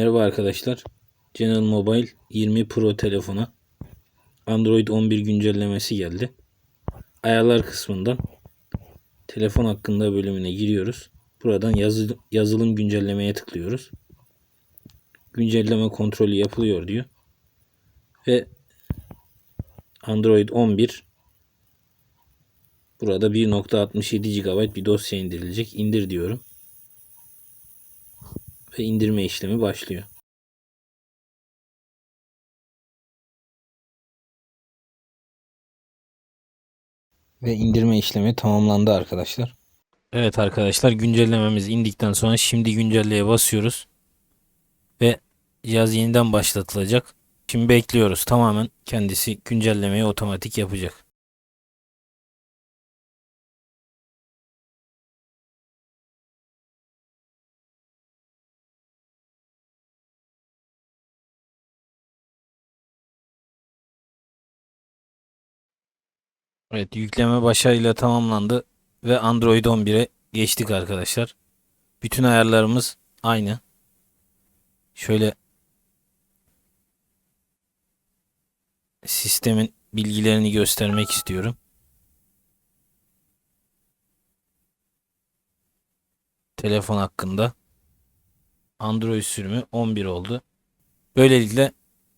Merhaba arkadaşlar. General Mobile 20 Pro telefona Android 11 güncellemesi geldi. Ayarlar kısmından telefon hakkında bölümüne giriyoruz. Buradan yazı, yazılım güncellemeye tıklıyoruz. Güncelleme kontrolü yapılıyor diyor. Ve Android 11 burada 1.67 GB bir dosya indirilecek. İndir diyorum. Ve indirme işlemi başlıyor. Ve indirme işlemi tamamlandı arkadaşlar. Evet arkadaşlar güncellememiz indikten sonra şimdi güncelleye basıyoruz. Ve cihaz yeniden başlatılacak. Şimdi bekliyoruz. Tamamen kendisi güncellemeyi otomatik yapacak. Evet yükleme başarıyla tamamlandı ve Android 11'e geçtik arkadaşlar. Bütün ayarlarımız aynı. Şöyle sistemin bilgilerini göstermek istiyorum. Telefon hakkında Android sürümü 11 oldu. Böylelikle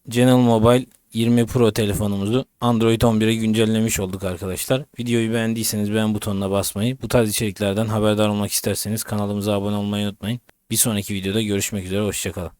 General Mobile 20 Pro telefonumuzu Android 11'e güncellemiş olduk arkadaşlar. Videoyu beğendiyseniz beğen butonuna basmayı, bu tarz içeriklerden haberdar olmak isterseniz kanalımıza abone olmayı unutmayın. Bir sonraki videoda görüşmek üzere, hoşçakalın.